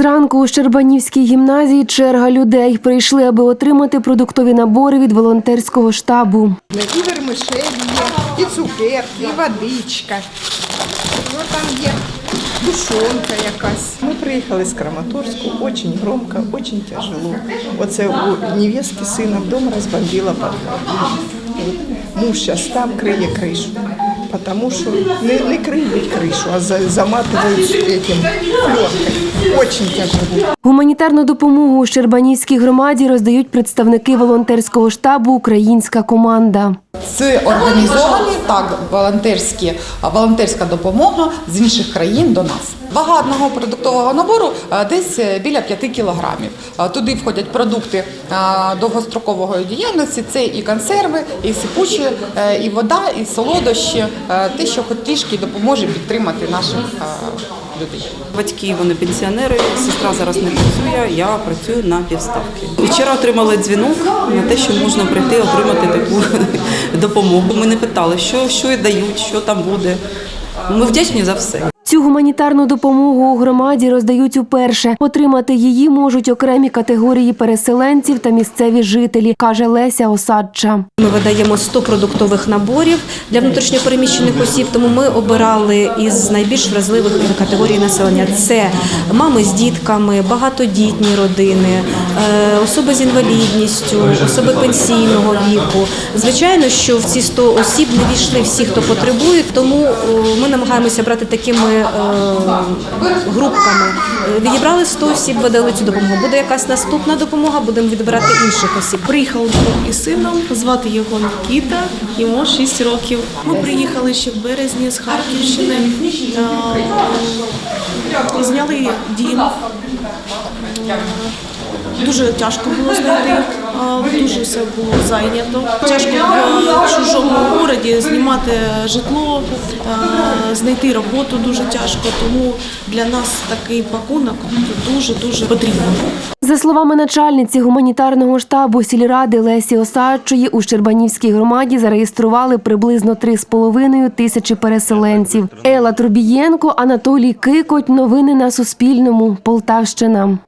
Зранку у Щербанівській гімназії черга людей прийшли, аби отримати продуктові набори від волонтерського штабу. І вермишель є, і цукерки, і водичка. Ну, там є душонка якась. Ми приїхали з Краматорську, дуже громко, дуже тяжело. Оце у невестки сина вдома розбомбила подвал. От Муж зараз там криє кришу. Потому що не, не криють кришу, а за- заматують пленкой. Очень тяжело. Гуманітарну допомогу у Щербанівській громаді роздають представники волонтерського штабу Українська команда. Це організовані так волонтерські волонтерська допомога з інших країн до нас. Вага одного продуктового набору десь е, біля 5 кілограмів. Туди входять продукти довгострокової діяльності. Це і консерви, і сипучі, е, і вода, і солодощі. е, Те, що хоч трішки допоможе підтримати наших людей. Батьки вони пенсіонери, сестра зараз не працює, я працюю на півставки. Вчора отримали дзвінок на те, що можна прийти отримати таку допомогу. Ми не питали, що, що і дають, що там буде. Ми вдячні за все. Цю гуманітарну допомогу у громаді роздають уперше. Отримати її можуть окремі категорії переселенців та місцеві жителі, каже Леся Осадча. Ми видаємо 100 продуктових наборів для внутрішньопереміщених осіб, тому ми обирали із найбільш вразливих категорій населення: це мами з дітками, багатодітні родини, е, особи з інвалідністю, особи пенсійного віку. Звичайно, що в ці 100 осіб не війшли всі, хто потребує, тому е, ми намагаємося брати такими е, групками. Відібрали 100 осіб, видали цю допомогу. Буде якась наступна допомога, будемо відбирати інших осіб. Приїхав друг із сином, звати його Нікіта, йому 6 років. Ми приїхали ще в березні з Харківщини, е, зняли дім. Е, Дуже тяжко було знайти, е, дуже все було зайнято. Тяжко в чужому городі знімати житло, е, знайти роботу дуже тяжко, тому для нас такий пакунок дуже дуже потрібен. За словами начальниці гуманітарного штабу сільради Лесі Осадчої, у Щербанівській громаді зареєстрували приблизно 3,5 тисячі переселенців. Ела Трубієнко, Анатолій Кикоть. Новини на Суспільному. Полтавщина.